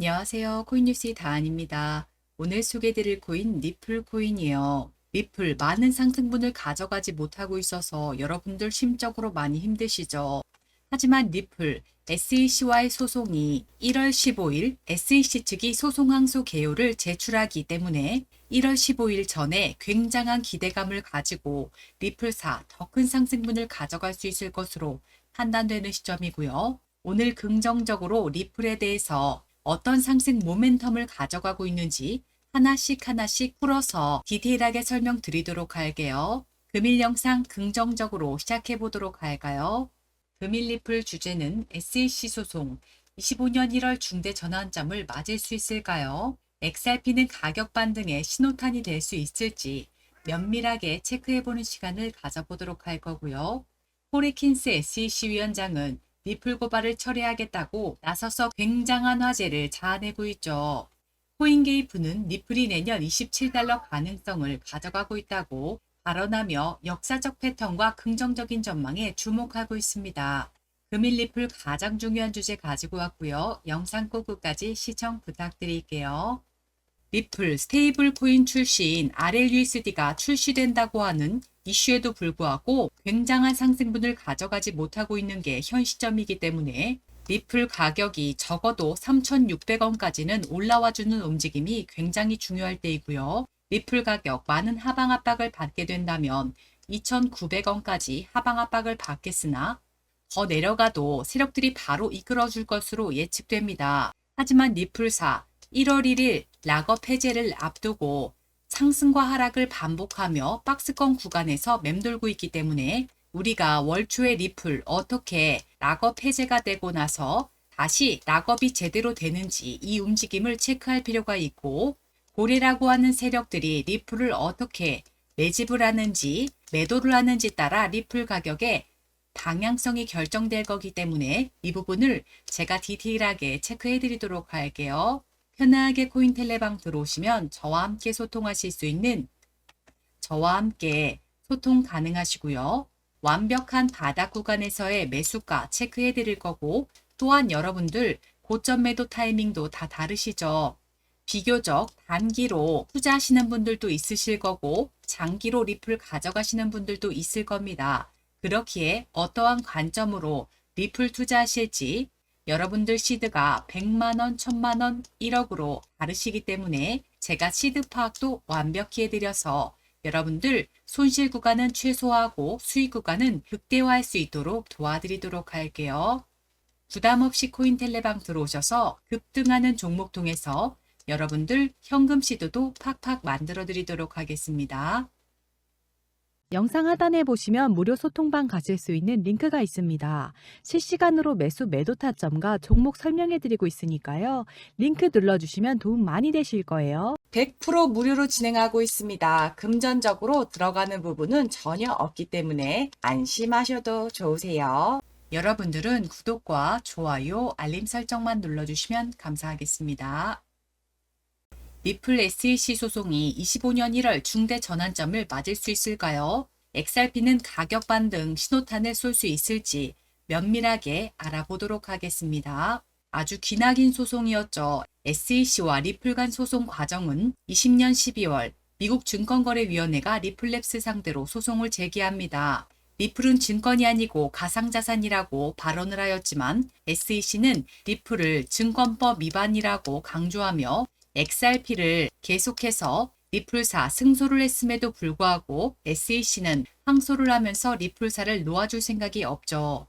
안녕하세요. 코인뉴스의 다한입니다. 오늘 소개드릴 코인 리플 코인이에요. 리플 많은 상승분을 가져가지 못하고 있어서 여러분들 심적으로 많이 힘드시죠. 하지만 리플 SEC와의 소송이 1월 15일 SEC 측이 소송 항소 개요를 제출하기 때문에 1월 15일 전에 굉장한 기대감을 가지고 리플사 더 큰 상승분을 가져갈 수 있을 것으로 판단되는 시점이고요. 오늘 긍정적으로 리플에 대해서 어떤 상승 모멘텀을 가져가고 있는지 하나씩 하나씩 풀어서 디테일하게 설명드리도록 할게요. 금일 영상 긍정적으로 시작해 보도록 할까요? 금일 리플 주제는 SEC 소송 25년 1월 중대 전환점을 맞을 수 있을까요? XRP는 가격 반등의 신호탄이 될 수 있을지 면밀하게 체크해보는 시간을 가져보도록 할 거고요. 호리킨스 SEC 위원장은 리플 고발을 처리하겠다고 나서서 굉장한 화제를 자아내고 있죠. 코인게이프는 리플이 내년 27달러 가능성을 가져가고 있다고 발언하며 역사적 패턴과 긍정적인 전망에 주목하고 있습니다. 금일 리플 가장 중요한 주제 가지고 왔고요. 영상 꼭 끝까지 시청 부탁드릴게요. 리플 스테이블 코인 출시인 RLUSD가 출시된다고 하는 이슈에도 불구하고 굉장한 상승분을 가져가지 못하고 있는 게 현 시점이기 때문에 리플 가격이 적어도 3,600원까지는 올라와주는 움직임이 굉장히 중요할 때이고요. 리플 가격 많은 하방 압박을 받게 된다면 2,900원까지 하방 압박을 받겠으나 더 내려가도 세력들이 바로 이끌어줄 것으로 예측됩니다. 하지만 리플사 1월 1일 락업 해제를 앞두고 상승과 하락을 반복하며 박스권 구간에서 맴돌고 있기 때문에 우리가 월초에 리플 어떻게 락업 해제가 되고 나서 다시 락업이 제대로 되는지 이 움직임을 체크할 필요가 있고 고래라고 하는 세력들이 리플을 어떻게 매집을 하는지 매도를 하는지 따라 리플 가격의 방향성이 결정될 거기 때문에 이 부분을 제가 디테일하게 체크해 드리도록 할게요. 편하게 코인 텔레방 들어오시면 저와 함께 소통하실 수 있는 저와 함께 소통 가능하시고요. 완벽한 바닥 구간에서의 매수가 체크해 드릴 거고 또한 여러분들 고점 매도 타이밍도 다 다르시죠. 비교적 단기로 투자하시는 분들도 있으실 거고 장기로 리플 가져가시는 분들도 있을 겁니다. 그렇기에 어떠한 관점으로 리플 투자하실지 여러분들 시드가 100만원, 1000만원, 1억으로 다르시기 때문에 제가 시드 파악도 완벽히 해드려서 여러분들 손실 구간은 최소화하고 수익 구간은 극대화할 수 있도록 도와드리도록 할게요. 부담 없이 코인 텔레방 들어오셔서 급등하는 종목 통해서 여러분들 현금 시드도 팍팍 만들어 드리도록 하겠습니다. 영상 하단에 보시면 무료 소통방 가실 수 있는 링크가 있습니다. 실시간으로 매수 매도 타점과 종목 설명해 드리고 있으니까요. 링크 눌러주시면 도움 많이 되실 거예요. 100% 무료로 진행하고 있습니다. 금전적으로 들어가는 부분은 전혀 없기 때문에 안심하셔도 좋으세요. 여러분들은 구독과 좋아요, 알림 설정만 눌러주시면 감사하겠습니다. 리플 SEC 소송이 25년 1월 중대 전환점을 맞을 수 있을까요? XRP는 가격 반등 신호탄을 쏠 수 있을지 면밀하게 알아보도록 하겠습니다. 아주 기나긴 소송이었죠. SEC와 리플 간 소송 과정은 20년 12월 미국 증권거래위원회가 리플랩스 상대로 소송을 제기합니다. 리플은 증권이 아니고 가상자산이라고 발언을 하였지만 SEC는 리플을 증권법 위반이라고 강조하며 XRP를 계속해서 리플사 승소를 했음에도 불구하고 SEC는 항소를 하면서 리플사를 놓아줄 생각이 없죠.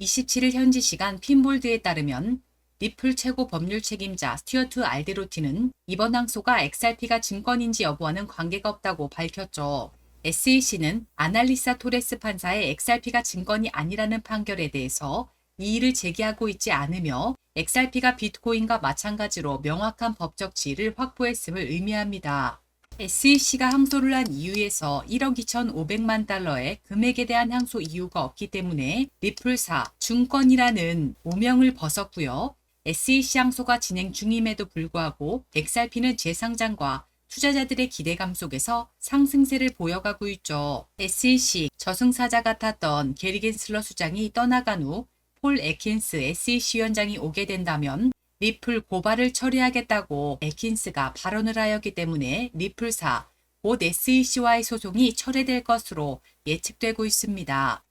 27일 현지 시간 핀볼드에 따르면 리플 최고 법률 책임자 스튜어트 알데로티는 이번 항소가 XRP가 증권인지 여부와는 관계가 없다고 밝혔죠. SEC는 아날리사 토레스 판사의 XRP가 증권이 아니라는 판결에 대해서 이의를 제기하고 있지 않으며 XRP가 비트코인과 마찬가지로 명확한 법적 지위를 확보했음을 의미합니다. SEC가 항소를 한 이유에서 1억 2,500만 달러의 금액에 대한 항소 이유가 없기 때문에 리플사 증권이라는 오명을 벗었고요. SEC 항소가 진행 중임에도 불구하고 XRP는 재상장과 투자자들의 기대감 속에서 상승세를 보여가고 있죠. SEC 저승사자 같았던 게리 겐슬러 수장이 떠나간 후 폴 에킨스 SEC 위원장이 오게 된다면 리플 고발을 처리하겠다고 에킨스가 발언을 하였기 때문에 리플사 곧 SEC와의 소송이 철회될 것으로 예측되고 있습니다.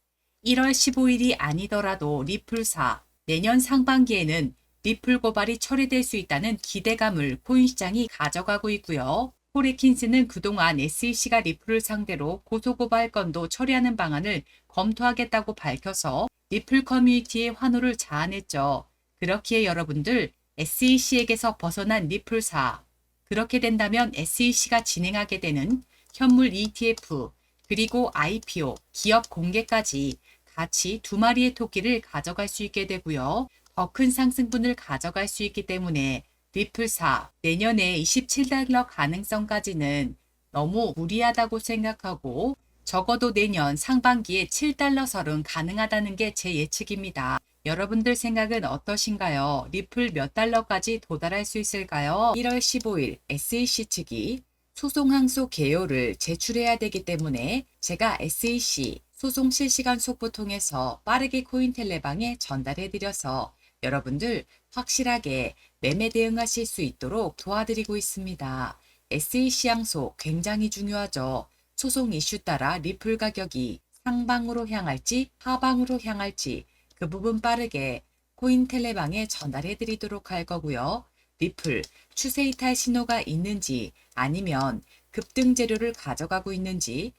1월 15일이 아니더라도 리플사 내년 상반기에는 리플 고발이 처리될 수 있다는 기대감을 코인 시장이 가져가고 있고요. 폴에킨스는 그동안 SEC가 리플을 상대로 고소고발 건도 처리하는 방안을 검토하겠다고 밝혀서 리플 커뮤니티의 환호를 자아냈죠. 그렇기에 여러분들 SEC에게서 벗어난 리플사 그렇게 된다면 SEC가 진행하게 되는 현물 ETF 그리고 IPO, 기업 공개까지 같이 두 마리의 토끼를 가져갈 수 있게 되고요. 더 큰 상승분을 가져갈 수 있기 때문에 리플사 내년에 27달러 가능성까지는 너무 무리하다고 생각하고 적어도 내년 상반기에 7달러 설은 가능하다는 게 제 예측입니다. 여러분들 생각은 어떠신가요? 리플 몇 달러까지 도달할 수 있을까요? 1월 15일 SEC 측이 소송 항소 개요를 제출해야 되기 때문에 제가 SEC 소송 실시간 속보 통해서 빠르게 코인텔레방에 전달해 드려서 여러분들 확실하게 매매 대응하실 수 있도록 도와드리고 있습니다. SEC 항소 굉장히 중요하죠. 소송 이슈 따라 리플 가격이 상방으로 향할지 하방으로 향할지 그 부분 빠르게 코인텔레방에 전달해 드리도록 할 거고요. 리플 추세 이탈 신호가 있는지 아니면 급등 재료를 가져가고 있는지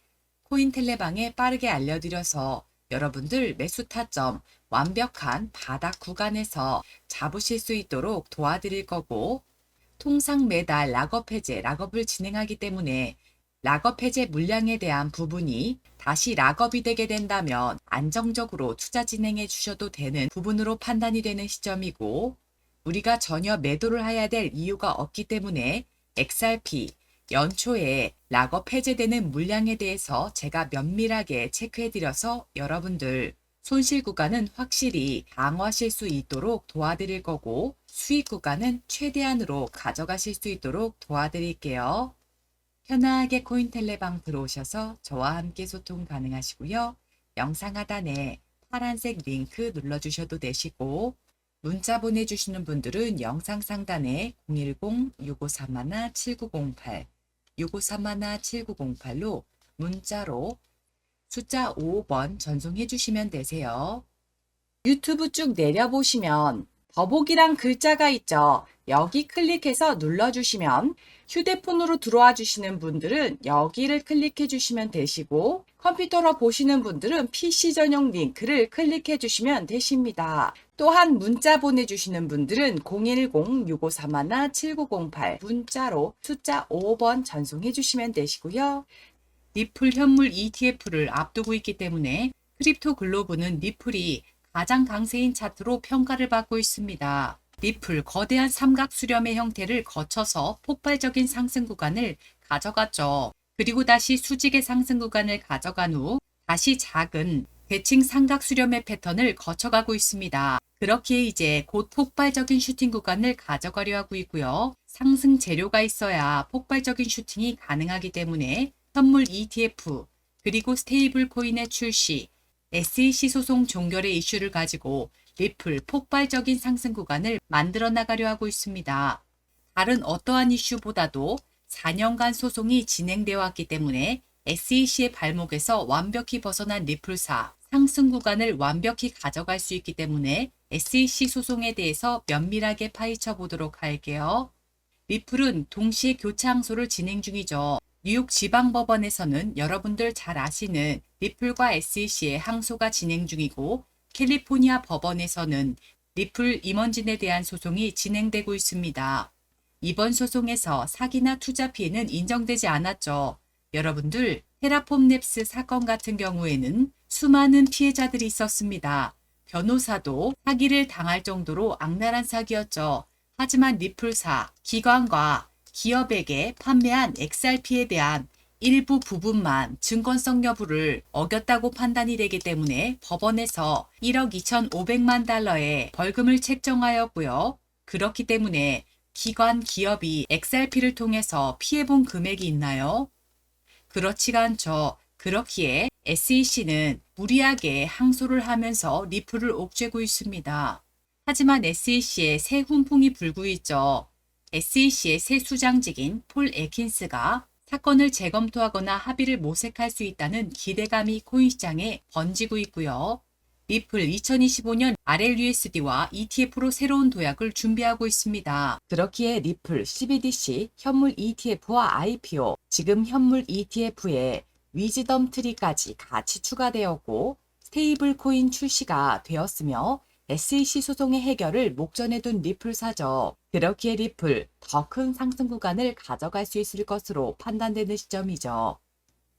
코인텔레방에 빠르게 알려드려서 여러분들 매수 타점 완벽한 바닥 구간에서 잡으실 수 있도록 도와드릴 거고 통상 매달 락업 해제, 락업을 진행하기 때문에 락업 해제 물량에 대한 부분이 다시 락업이 되게 된다면 안정적으로 투자 진행해 주셔도 되는 부분으로 판단이 되는 시점이고 우리가 전혀 매도를 해야 될 이유가 없기 때문에 XRP 연초에 락업 해제되는 물량에 대해서 제가 면밀하게 체크해 드려서 여러분들 손실 구간은 확실히 방어하실 수 있도록 도와드릴 거고 수익 구간은 최대한으로 가져가실 수 있도록 도와드릴게요. 편하게 코인텔레방 들어오셔서 저와 함께 소통 가능하시고요. 영상 하단에 파란색 링크 눌러주셔도 되시고 문자 보내주시는 분들은 영상 상단에 010-6531-7908 6531-7908로 문자로 숫자 5번 전송해 주시면 되세요. 유튜브 쭉 내려보시면 더보기란 글자가 있죠. 여기 클릭해서 눌러주시면 휴대폰으로 들어와 주시는 분들은 여기를 클릭해 주시면 되시고 컴퓨터로 보시는 분들은 PC 전용 링크를 클릭해 주시면 되십니다. 또한 문자 보내주시는 분들은 010-6531-7908 문자로 숫자 5번 전송해 주시면 되시고요. 리플 현물 ETF를 앞두고 있기 때문에 크립토 글로브는 리플이 가장 강세인 차트로 평가를 받고 있습니다. 리플 거대한 삼각 수렴의 형태를 거쳐서 폭발적인 상승 구간을 가져갔죠. 그리고 다시 수직의 상승 구간을 가져간 후 다시 작은 대칭 삼각 수렴의 패턴을 거쳐가고 있습니다. 그렇기에 이제 곧 폭발적인 슈팅 구간을 가져가려 하고 있고요. 상승 재료가 있어야 폭발적인 슈팅이 가능하기 때문에 선물 ETF 그리고 스테이블 코인의 출시, SEC 소송 종결의 이슈를 가지고 리플 폭발적인 상승 구간을 만들어 나가려 하고 있습니다. 다른 어떠한 이슈보다도 4년간 소송이 진행되어 왔기 때문에 SEC의 발목에서 완벽히 벗어난 리플사 상승 구간을 완벽히 가져갈 수 있기 때문에 SEC 소송에 대해서 면밀하게 파헤쳐 보도록 할게요. 리플은 동시에 교체 항소를 진행 중이죠. 뉴욕 지방법원에서는 여러분들 잘 아시는 리플과 SEC의 항소가 진행 중이고 캘리포니아 법원에서는 리플 임원진에 대한 소송이 진행되고 있습니다. 이번 소송에서 사기나 투자 피해는 인정되지 않았죠. 여러분들 테라폼 랩스 사건 같은 경우에는 수많은 피해자들이 있었습니다. 변호사도 사기를 당할 정도로 악랄한 사기였죠. 하지만 리플사, 기관과 기업에게 판매한 XRP에 대한 일부 부분만 증권성 여부를 어겼다고 판단이 되기 때문에 법원에서 1억 2,500만 달러의 벌금을 책정하였고요. 그렇기 때문에 기관 기업이 XRP를 통해서 피해본 금액이 있나요? 그렇지가 않죠. 그렇기에 SEC는 무리하게 항소를 하면서 리플을 옥죄고 있습니다. 하지만 SEC에 새 훈풍이 불고 있죠. SEC의 새 수장직인 폴 에킨스가 사건을 재검토하거나 합의를 모색할 수 있다는 기대감이 코인 시장에 번지고 있고요. 리플 2025년 RLUSD와 ETF로 새로운 도약을 준비하고 있습니다. 그렇기에 리플 CBDC 현물 ETF와 IPO, 지금 현물 ETF에 위즈덤 트리까지 같이 추가되었고 스테이블 코인 출시가 되었으며 SEC 소송의 해결을 목전에 둔 리플사죠. 그렇기에 리플 더 큰 상승 구간을 가져갈 수 있을 것으로 판단되는 시점이죠.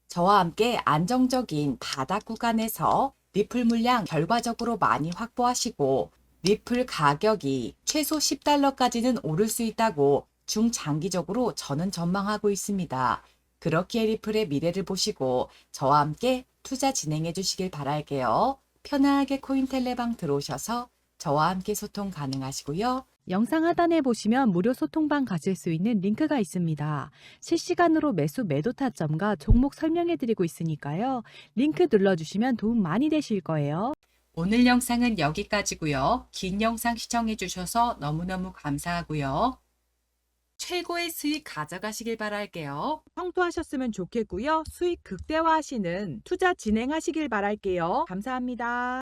저와 함께 안정적인 바닥 구간에서 리플 물량 결과적으로 많이 확보하시고 리플 가격이 최소 10달러까지는 오를 수 있다고 중장기적으로 저는 전망하고 있습니다. 그렇기에 리플의 미래를 보시고 저와 함께 투자 진행해 주시길 바랄게요. 편하게 코인텔레방 들어오셔서 저와 함께 소통 가능하시고요. 영상 하단에 보시면 무료 소통방 가실 수 있는 링크가 있습니다. 실시간으로 매수 매도 타점과 종목 설명해 드리고 있으니까요. 링크 눌러주시면 도움 많이 되실 거예요. 오늘 영상은 여기까지고요. 긴 영상 시청해 주셔서 너무너무 감사하고요. 최고의 수익 가져가시길 바랄게요. 성투하셨으면 좋겠고요. 수익 극대화하시는 투자 진행하시길 바랄게요. 감사합니다.